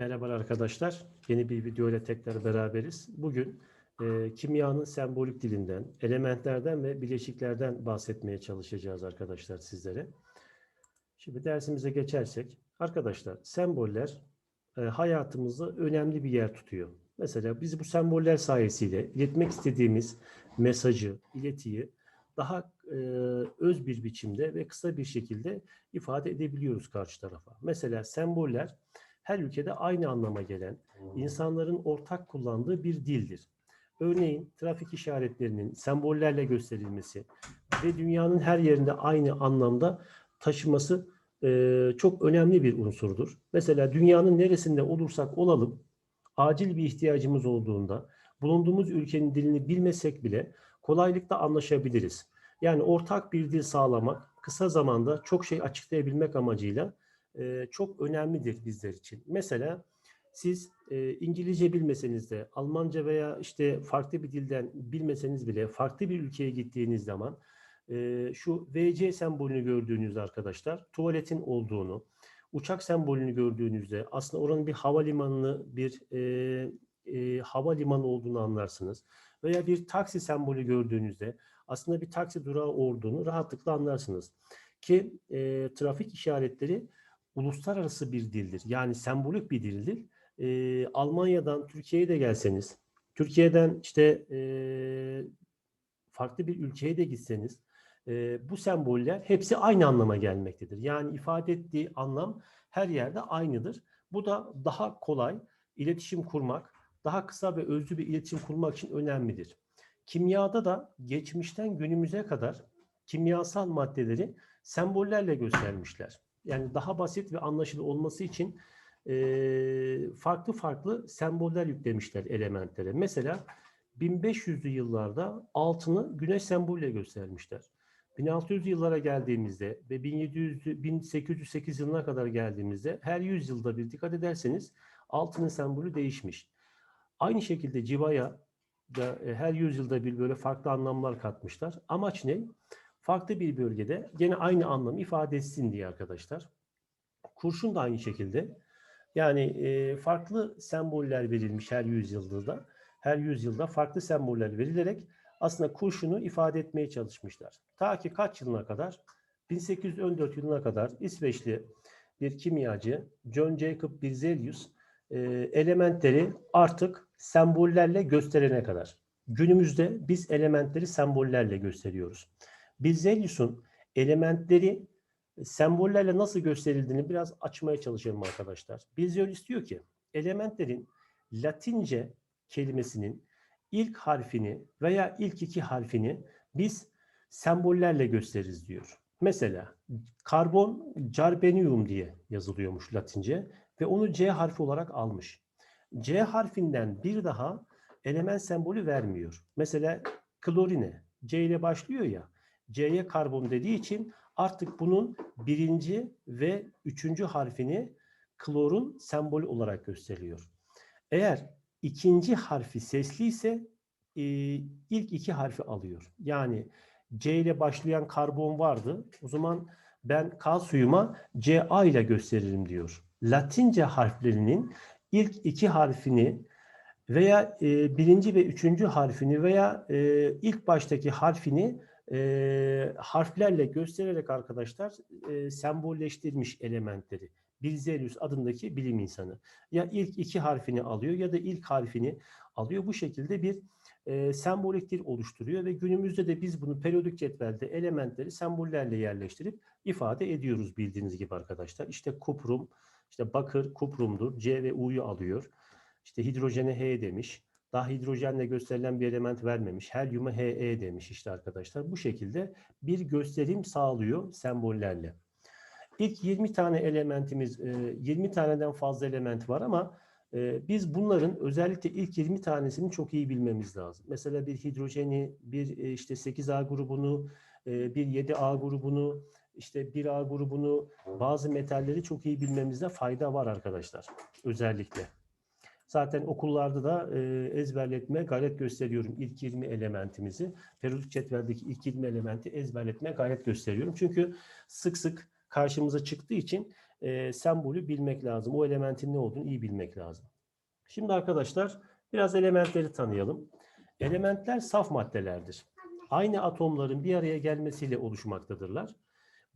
Merhabalar arkadaşlar. Yeni bir video ile tekrar beraberiz. Bugün e, kimyanın sembolik dilinden, elementlerden ve bileşiklerden bahsetmeye çalışacağız arkadaşlar sizlere. Şimdi dersimize geçersek, arkadaşlar semboller e, hayatımızda önemli bir yer tutuyor. Mesela biz bu semboller sayesiyle iletmek istediğimiz mesajı, iletiyi daha e, öz bir biçimde ve kısa bir şekilde ifade edebiliyoruz karşı tarafa. Mesela semboller her ülkede aynı anlama gelen, insanların ortak kullandığı bir dildir. Örneğin trafik işaretlerinin sembollerle gösterilmesi ve dünyanın her yerinde aynı anlamda taşıması e, çok önemli bir unsurdur. Mesela dünyanın neresinde olursak olalım, acil bir ihtiyacımız olduğunda bulunduğumuz ülkenin dilini bilmesek bile kolaylıkla anlaşabiliriz. Yani ortak bir dil sağlamak kısa zamanda çok şey açıklayabilmek amacıyla çok önemlidir bizler için. Mesela siz İngilizce bilmeseniz de Almanca veya işte farklı bir dilden bilmeseniz bile farklı bir ülkeye gittiğiniz zaman şu VC sembolünü gördüğünüz arkadaşlar tuvaletin olduğunu, uçak sembolünü gördüğünüzde aslında oranın bir havalimanını bir e, e, havalimanı olduğunu anlarsınız. Veya bir taksi sembolü gördüğünüzde aslında bir taksi durağı olduğunu rahatlıkla anlarsınız. Ki e, trafik işaretleri uluslararası bir dildir. Yani sembolik bir dildir. E, Almanya'dan Türkiye'ye de gelseniz, Türkiye'den işte e, farklı bir ülkeye de gitseniz e, bu semboller hepsi aynı anlama gelmektedir. Yani ifade ettiği anlam her yerde aynıdır. Bu da daha kolay iletişim kurmak, daha kısa ve özlü bir iletişim kurmak için önemlidir. Kimyada da geçmişten günümüze kadar kimyasal maddeleri sembollerle göstermişler. Yani daha basit ve anlaşılır olması için e, farklı farklı semboller yüklemişler elementlere. Mesela 1500'lü yıllarda altını güneş sembolüyle göstermişler. 1600 yıllara geldiğimizde ve 1700 1808 yılına kadar geldiğimizde her 100 yılda bir dikkat ederseniz altının sembolü değişmiş. Aynı şekilde civaya da her yüzyılda bir böyle farklı anlamlar katmışlar. Amaç ne? Farklı bir bölgede gene aynı anlamı ifade etsin diye arkadaşlar. Kurşun da aynı şekilde. Yani e, farklı semboller verilmiş her yüzyılda da. Her yüzyılda farklı semboller verilerek aslında kurşunu ifade etmeye çalışmışlar. Ta ki kaç yılına kadar? 1814 yılına kadar İsveçli bir kimyacı John Jacob Berzelius e, elementleri artık sembollerle gösterene kadar. Günümüzde biz elementleri sembollerle gösteriyoruz. Berzelius'un elementleri sembollerle nasıl gösterildiğini biraz açmaya çalışalım arkadaşlar. Berzelius diyor ki elementlerin Latince kelimesinin ilk harfini veya ilk iki harfini biz sembollerle gösteririz diyor. Mesela karbon carbenium diye yazılıyormuş Latince ve onu C harfi olarak almış. C harfinden bir daha element sembolü vermiyor. Mesela klorine C ile başlıyor ya. C'ye karbon dediği için artık bunun birinci ve üçüncü harfini klorun sembolü olarak gösteriyor. Eğer ikinci harfi sesli ise e, ilk iki harfi alıyor. Yani C ile başlayan karbon vardı. O zaman ben kalsiyuma Ca ile gösteririm diyor. Latince harflerinin ilk iki harfini veya e, birinci ve üçüncü harfini veya e, ilk baştaki harfini e, harflerle göstererek arkadaşlar e, sembolleştirmiş elementleri. Berzelius adındaki bilim insanı. Ya ilk iki harfini alıyor ya da ilk harfini alıyor. Bu şekilde bir e, sembolik dil oluşturuyor ve günümüzde de biz bunu periyodik cetvelde elementleri sembollerle yerleştirip ifade ediyoruz bildiğiniz gibi arkadaşlar. İşte kuprum, işte bakır kuprumdur. C ve U'yu alıyor. İşte hidrojene H demiş. Daha hidrojenle gösterilen bir element vermemiş. Helyuma He demiş işte arkadaşlar. Bu şekilde bir gösterim sağlıyor sembollerle. İlk 20 tane elementimiz, 20 taneden fazla element var ama biz bunların özellikle ilk 20 tanesini çok iyi bilmemiz lazım. Mesela bir hidrojeni, bir işte 8A grubunu, bir 7A grubunu, işte 1A grubunu, bazı metalleri çok iyi bilmemizde fayda var arkadaşlar. Özellikle. Zaten okullarda da e, ezberletme gayret gösteriyorum ilk 20 elementimizi. Periyodik cetveldeki ilk 20 elementi ezberletme gayret gösteriyorum. Çünkü sık sık karşımıza çıktığı için e, sembolü bilmek lazım. O elementin ne olduğunu iyi bilmek lazım. Şimdi arkadaşlar biraz elementleri tanıyalım. Elementler saf maddelerdir. Aynı atomların bir araya gelmesiyle oluşmaktadırlar.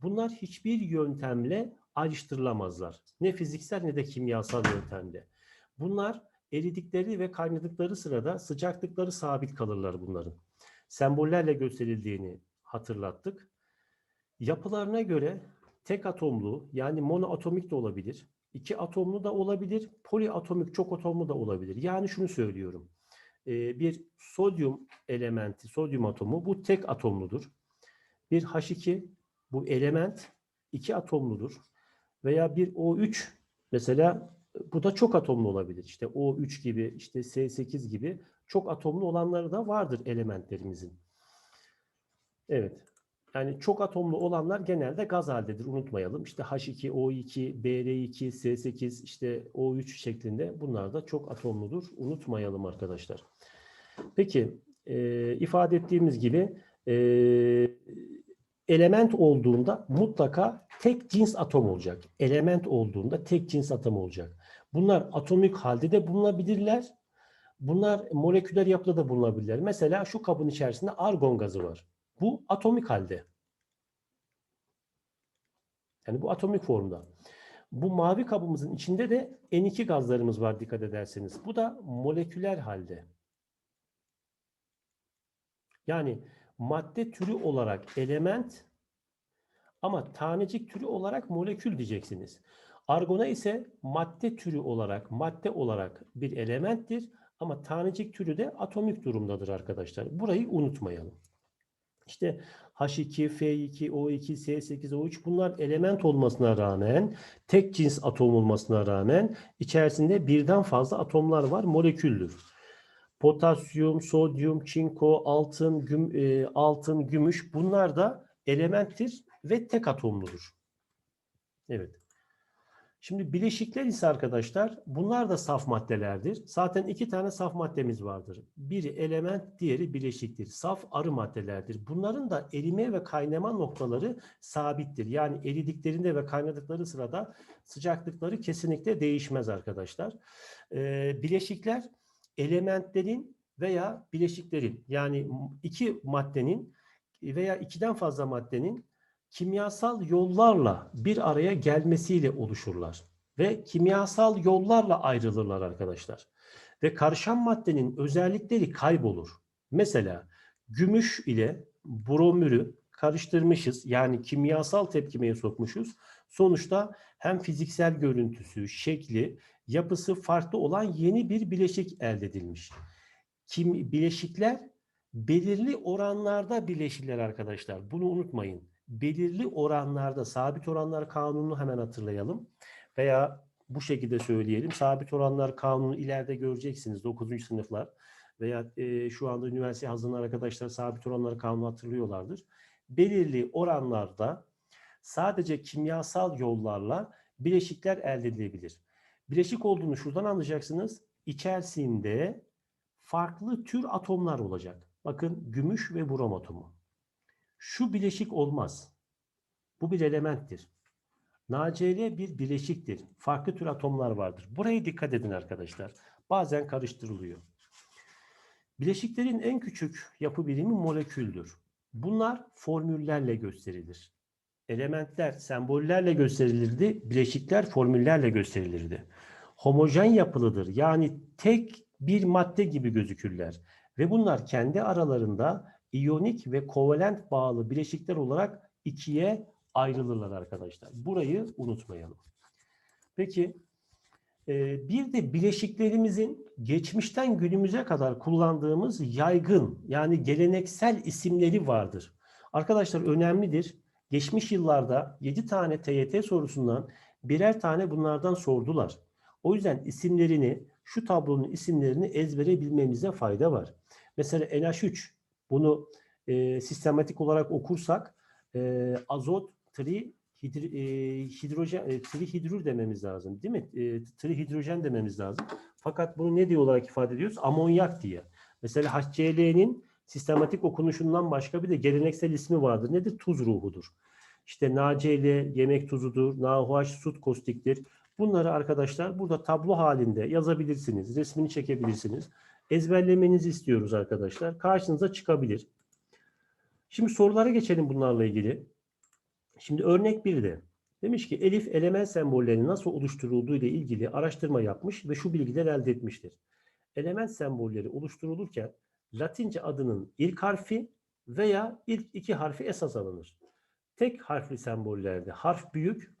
Bunlar hiçbir yöntemle ayrıştırılamazlar. Ne fiziksel ne de kimyasal yöntemle. Bunlar eridikleri ve kaynadıkları sırada sıcaklıkları sabit kalırlar bunların. Sembollerle gösterildiğini hatırlattık. Yapılarına göre tek atomlu yani monoatomik de olabilir, iki atomlu da olabilir, poliatomik çok atomlu da olabilir. Yani şunu söylüyorum. Ee, bir sodyum elementi, sodyum atomu bu tek atomludur. Bir H2 bu element iki atomludur. Veya bir O3 mesela bu da çok atomlu olabilir. İşte O3 gibi, işte S8 gibi çok atomlu olanları da vardır elementlerimizin. Evet. Yani çok atomlu olanlar genelde gaz haldedir. Unutmayalım. İşte H2, O2, Br2, S8, işte O3 şeklinde bunlar da çok atomludur. Unutmayalım arkadaşlar. Peki e, ifade ettiğimiz gibi e, element olduğunda mutlaka tek cins atom olacak. Element olduğunda tek cins atom olacak. Bunlar atomik halde de bulunabilirler. Bunlar moleküler yapıda da bulunabilirler. Mesela şu kabın içerisinde argon gazı var. Bu atomik halde. Yani bu atomik formda. Bu mavi kabımızın içinde de N2 gazlarımız var dikkat ederseniz. Bu da moleküler halde. Yani madde türü olarak element ama tanecik türü olarak molekül diyeceksiniz. Argona ise madde türü olarak, madde olarak bir elementtir ama tanecik türü de atomik durumdadır arkadaşlar. Burayı unutmayalım. İşte H2, F2, O2, S8, O3 bunlar element olmasına rağmen, tek cins atom olmasına rağmen içerisinde birden fazla atomlar var, moleküldür. Potasyum, sodyum, çinko, altın, güm, e, altın, gümüş bunlar da elementtir ve tek atomludur. Evet. Şimdi bileşikler ise arkadaşlar bunlar da saf maddelerdir. Zaten iki tane saf maddemiz vardır. Biri element, diğeri bileşiktir. Saf arı maddelerdir. Bunların da erime ve kaynama noktaları sabittir. Yani eridiklerinde ve kaynadıkları sırada sıcaklıkları kesinlikle değişmez arkadaşlar. Ee, bileşikler elementlerin veya bileşiklerin yani iki maddenin veya ikiden fazla maddenin kimyasal yollarla bir araya gelmesiyle oluşurlar ve kimyasal yollarla ayrılırlar arkadaşlar. Ve karışan maddenin özellikleri kaybolur. Mesela gümüş ile bromürü karıştırmışız. Yani kimyasal tepkimeye sokmuşuz. Sonuçta hem fiziksel görüntüsü, şekli, yapısı farklı olan yeni bir bileşik elde edilmiş. Kim bileşikler belirli oranlarda bileşirler arkadaşlar. Bunu unutmayın belirli oranlarda sabit oranlar kanununu hemen hatırlayalım. Veya bu şekilde söyleyelim. Sabit oranlar kanunu ileride göreceksiniz 9. sınıflar veya e, şu anda üniversite hazırlanan arkadaşlar sabit oranlar kanunu hatırlıyorlardır. Belirli oranlarda sadece kimyasal yollarla bileşikler elde edilebilir. Bileşik olduğunu şuradan anlayacaksınız. İçerisinde farklı tür atomlar olacak. Bakın gümüş ve brom atomu. Şu bileşik olmaz. Bu bir elementtir. NaCl bir bileşiktir. Farklı tür atomlar vardır. Buraya dikkat edin arkadaşlar. Bazen karıştırılıyor. Bileşiklerin en küçük yapı birimi moleküldür. Bunlar formüllerle gösterilir. Elementler sembollerle gösterilirdi, bileşikler formüllerle gösterilirdi. Homojen yapılıdır. Yani tek bir madde gibi gözükürler. Ve bunlar kendi aralarında iyonik ve kovalent bağlı bileşikler olarak ikiye ayrılırlar arkadaşlar. Burayı unutmayalım. Peki e, bir de bileşiklerimizin geçmişten günümüze kadar kullandığımız yaygın yani geleneksel isimleri vardır. Arkadaşlar önemlidir. Geçmiş yıllarda 7 tane TYT sorusundan birer tane bunlardan sordular. O yüzden isimlerini, şu tablonun isimlerini ezbere bilmemize fayda var. Mesela NH3 bunu e, sistematik olarak okursak e, azot, tri, hidri, e, hidrojen, e, trihidrür dememiz lazım değil mi? E, trihidrojen dememiz lazım. Fakat bunu ne diye olarak ifade ediyoruz? Amonyak diye. Mesela HCl'nin sistematik okunuşundan başka bir de geleneksel ismi vardır. Nedir? Tuz ruhudur. İşte NaCl yemek tuzudur, NaOH sut kostiktir. Bunları arkadaşlar burada tablo halinde yazabilirsiniz. Resmini çekebilirsiniz. Ezberlemenizi istiyoruz arkadaşlar. Karşınıza çıkabilir. Şimdi sorulara geçelim bunlarla ilgili. Şimdi örnek 1'de demiş ki Elif element sembollerinin nasıl oluşturulduğu ile ilgili araştırma yapmış ve şu bilgiler elde etmiştir. Element sembolleri oluşturulurken Latince adının ilk harfi veya ilk iki harfi esas alınır. Tek harfli sembollerde harf büyük,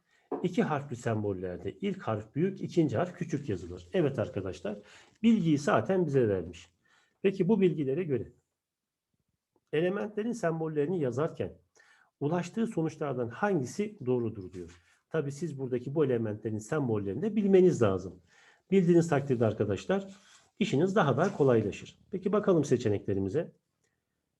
iki harfli sembollerde ilk harf büyük, ikinci harf küçük yazılır. Evet arkadaşlar, bilgiyi zaten bize vermiş. Peki bu bilgilere göre elementlerin sembollerini yazarken ulaştığı sonuçlardan hangisi doğrudur diyor. Tabi siz buradaki bu elementlerin sembollerini de bilmeniz lazım. Bildiğiniz takdirde arkadaşlar işiniz daha da kolaylaşır. Peki bakalım seçeneklerimize.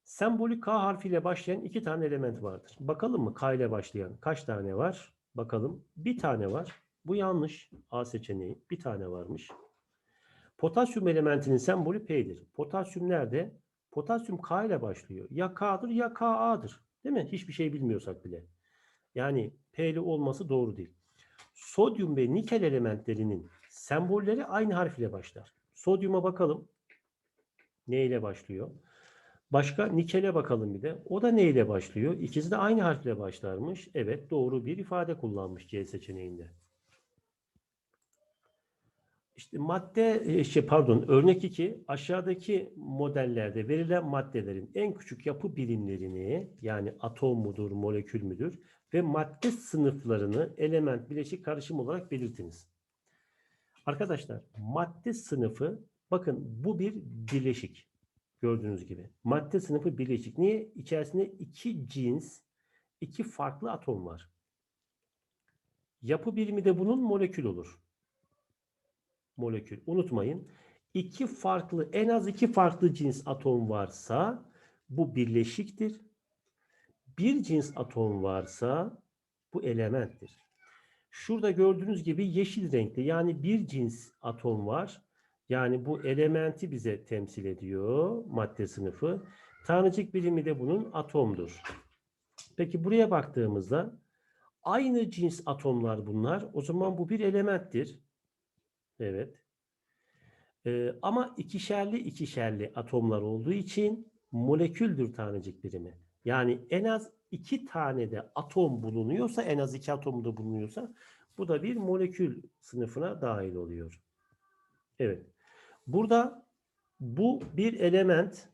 Sembolü K harfiyle başlayan iki tane element vardır. Bakalım mı K ile başlayan kaç tane var? Bakalım. Bir tane var. Bu yanlış. A seçeneği. Bir tane varmış. Potasyum elementinin sembolü P'dir. Potasyum nerede? Potasyum K ile başlıyor. Ya K'dır ya Ka'dır. Değil mi? Hiçbir şey bilmiyorsak bile. Yani P'li olması doğru değil. Sodyum ve nikel elementlerinin sembolleri aynı harf ile başlar. Sodyuma bakalım. Ne ile başlıyor? Başka nikele bakalım bir de. O da ne ile başlıyor? İkisi de aynı harfle başlarmış. Evet doğru bir ifade kullanmış C seçeneğinde. İşte madde e, şey pardon örnek 2 aşağıdaki modellerde verilen maddelerin en küçük yapı birimlerini yani atom mudur, molekül müdür ve madde sınıflarını element bileşik karışım olarak belirtiniz. Arkadaşlar madde sınıfı bakın bu bir bileşik gördüğünüz gibi. Madde sınıfı bileşik. Niye? İçerisinde iki cins, iki farklı atom var. Yapı birimi de bunun molekül olur. Molekül. Unutmayın. İki farklı, en az iki farklı cins atom varsa bu birleşiktir. Bir cins atom varsa bu elementtir. Şurada gördüğünüz gibi yeşil renkli yani bir cins atom var. Yani bu elementi bize temsil ediyor madde sınıfı. Tanecik birimi de bunun atomdur. Peki buraya baktığımızda aynı cins atomlar bunlar. O zaman bu bir elementtir. Evet. Ee, ama ikişerli ikişerli atomlar olduğu için moleküldür tanecik birimi. Yani en az iki tane de atom bulunuyorsa, en az iki atom da bulunuyorsa bu da bir molekül sınıfına dahil oluyor. Evet. Burada bu bir element,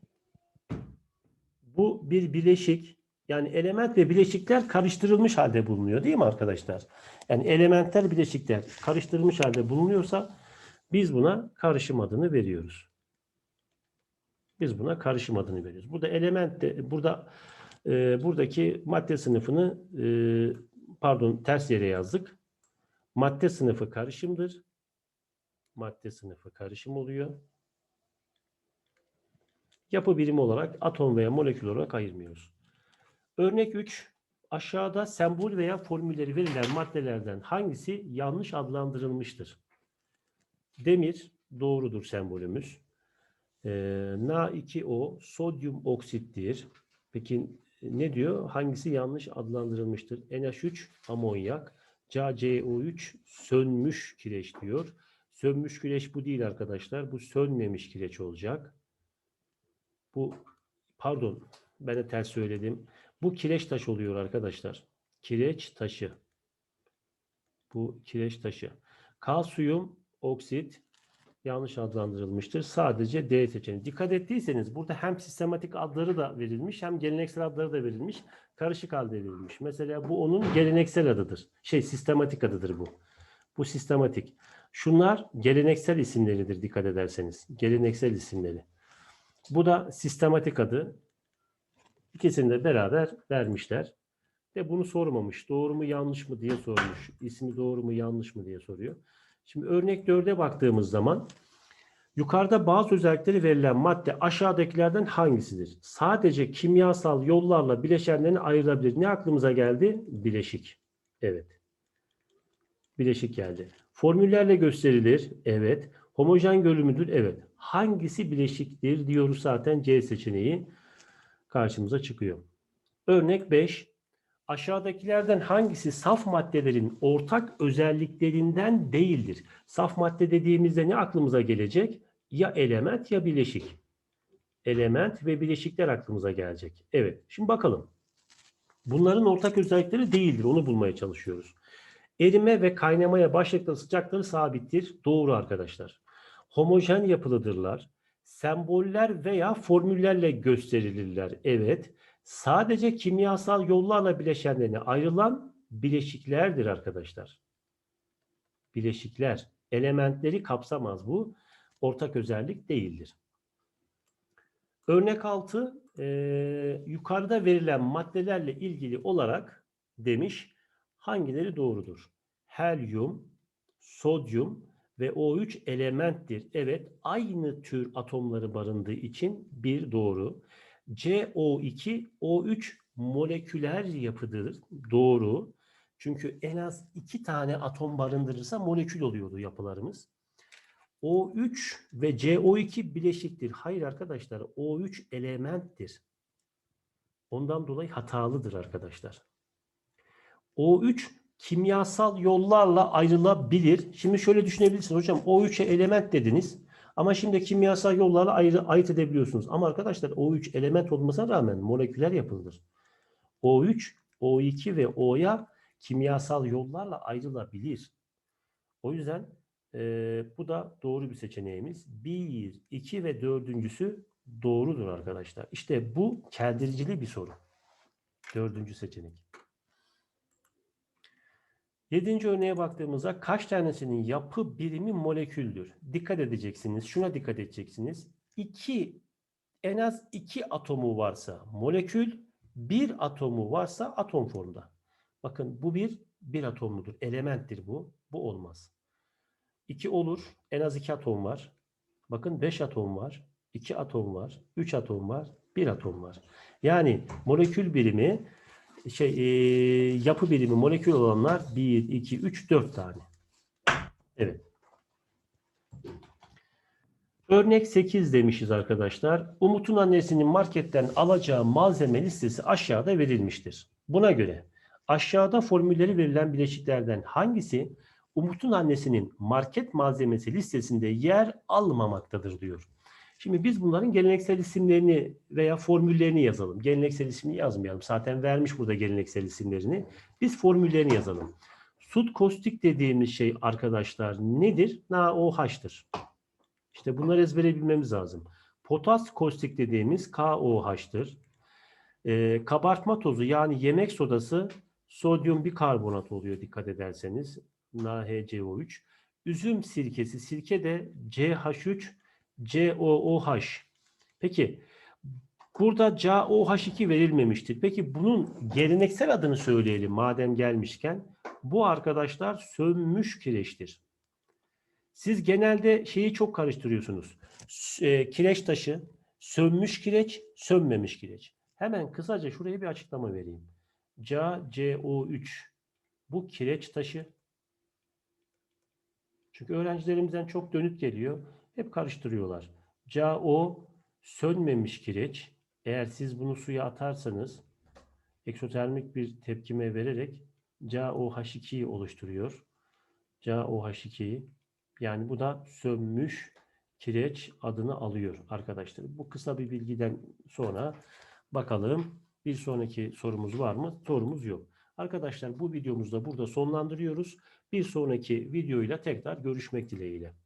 bu bir bileşik. Yani element ve bileşikler karıştırılmış halde bulunuyor değil mi arkadaşlar? Yani elementler, bileşikler karıştırılmış halde bulunuyorsa biz buna karışım adını veriyoruz. Biz buna karışım adını veriyoruz. Burada element de, burada e, buradaki madde sınıfını e, pardon ters yere yazdık. Madde sınıfı karışımdır madde sınıfı karışım oluyor. Yapı birimi olarak atom veya molekül olarak ayırmıyoruz. Örnek 3. Aşağıda sembol veya formülleri verilen maddelerden hangisi yanlış adlandırılmıştır? Demir doğrudur sembolümüz. Ee, Na2O sodyum oksittir. Peki ne diyor? Hangisi yanlış adlandırılmıştır? NH3 amonyak. CaCO3 sönmüş kireç diyor. Sönmüş kireç bu değil arkadaşlar. Bu sönmemiş kireç olacak. Bu pardon ben de ters söyledim. Bu kireç taş oluyor arkadaşlar. Kireç taşı. Bu kireç taşı. Kalsiyum oksit yanlış adlandırılmıştır. Sadece D seçeneği. Dikkat ettiyseniz burada hem sistematik adları da verilmiş hem geleneksel adları da verilmiş. Karışık halde verilmiş. Mesela bu onun geleneksel adıdır. Şey sistematik adıdır bu. Bu sistematik. Şunlar geleneksel isimleridir dikkat ederseniz. Geleneksel isimleri. Bu da sistematik adı. İkisini de beraber vermişler. Ve bunu sormamış. Doğru mu yanlış mı diye sormuş. İsmi doğru mu yanlış mı diye soruyor. Şimdi örnek 4'e baktığımız zaman yukarıda bazı özellikleri verilen madde aşağıdakilerden hangisidir? Sadece kimyasal yollarla bileşenlerini ayırabilir. Ne aklımıza geldi? Bileşik. Evet. Bileşik geldi. Formüllerle gösterilir. Evet. Homojen görünümüdür. Evet. Hangisi bileşiktir diyoruz zaten C seçeneği karşımıza çıkıyor. Örnek 5. Aşağıdakilerden hangisi saf maddelerin ortak özelliklerinden değildir? Saf madde dediğimizde ne aklımıza gelecek? Ya element ya bileşik. Element ve bileşikler aklımıza gelecek. Evet. Şimdi bakalım. Bunların ortak özellikleri değildir. Onu bulmaya çalışıyoruz. Erime ve kaynamaya başladıkları sıcakları sabittir. Doğru arkadaşlar. Homojen yapılıdırlar. Semboller veya formüllerle gösterilirler. Evet. Sadece kimyasal yollarla bileşenlerine ayrılan bileşiklerdir arkadaşlar. Bileşikler. Elementleri kapsamaz bu. Ortak özellik değildir. Örnek 6 eee, yukarıda verilen maddelerle ilgili olarak demiş hangileri doğrudur? Helyum, sodyum ve O3 elementtir. Evet aynı tür atomları barındığı için bir doğru. CO2, O3 moleküler yapıdır. Doğru. Çünkü en az iki tane atom barındırırsa molekül oluyordu yapılarımız. O3 ve CO2 bileşiktir. Hayır arkadaşlar, O3 elementtir. Ondan dolayı hatalıdır arkadaşlar. O3 kimyasal yollarla ayrılabilir. Şimdi şöyle düşünebilirsiniz hocam O3'e element dediniz. Ama şimdi kimyasal yollarla ayrı, ayırt edebiliyorsunuz. Ama arkadaşlar O3 element olmasına rağmen moleküler yapılıdır. O3, O2 ve O'ya kimyasal yollarla ayrılabilir. O yüzden eee, bu da doğru bir seçeneğimiz. 1, 2 ve dördüncüsü doğrudur arkadaşlar. İşte bu kendiricili bir soru. Dördüncü seçenek. Yedinci örneğe baktığımızda kaç tanesinin yapı birimi moleküldür? Dikkat edeceksiniz. Şuna dikkat edeceksiniz. İki, en az iki atomu varsa molekül, bir atomu varsa atom formda. Bakın bu bir, bir atomludur. Elementtir bu. Bu olmaz. 2 olur. En az 2 atom var. Bakın 5 atom var. 2 atom var. 3 atom var. 1 atom var. Yani molekül birimi şey e, yapı birimi molekül olanlar 1, 2, 3, 4 tane. Evet. Örnek 8 demişiz arkadaşlar. Umut'un annesinin marketten alacağı malzeme listesi aşağıda verilmiştir. Buna göre aşağıda formülleri verilen bileşiklerden hangisi Umut'un annesinin market malzemesi listesinde yer almamaktadır diyor. Şimdi biz bunların geleneksel isimlerini veya formüllerini yazalım. Geleneksel ismini yazmayalım. Zaten vermiş burada geleneksel isimlerini. Biz formüllerini yazalım. Sut kostik dediğimiz şey arkadaşlar nedir? NaOH'tır. İşte bunları ezbere bilmemiz lazım. Potas kostik dediğimiz KOH'tır. Ee, kabartma tozu yani yemek sodası sodyum bikarbonat oluyor dikkat ederseniz. NaHCO3. Üzüm sirkesi, sirke de CH3, COOH. Peki burada COH2 verilmemiştir. Peki bunun geleneksel adını söyleyelim madem gelmişken. Bu arkadaşlar sönmüş kireçtir. Siz genelde şeyi çok karıştırıyorsunuz. E, kireç taşı, sönmüş kireç, sönmemiş kireç. Hemen kısaca şuraya bir açıklama vereyim. CaCO3 bu kireç taşı. Çünkü öğrencilerimizden çok dönüt geliyor. Hep karıştırıyorlar. CaO sönmemiş kireç. Eğer siz bunu suya atarsanız eksotermik bir tepkime vererek CaOH2'yi oluşturuyor. CaOH2'yi yani bu da sönmüş kireç adını alıyor arkadaşlar. Bu kısa bir bilgiden sonra bakalım bir sonraki sorumuz var mı? Sorumuz yok. Arkadaşlar bu videomuzda burada sonlandırıyoruz. Bir sonraki videoyla tekrar görüşmek dileğiyle.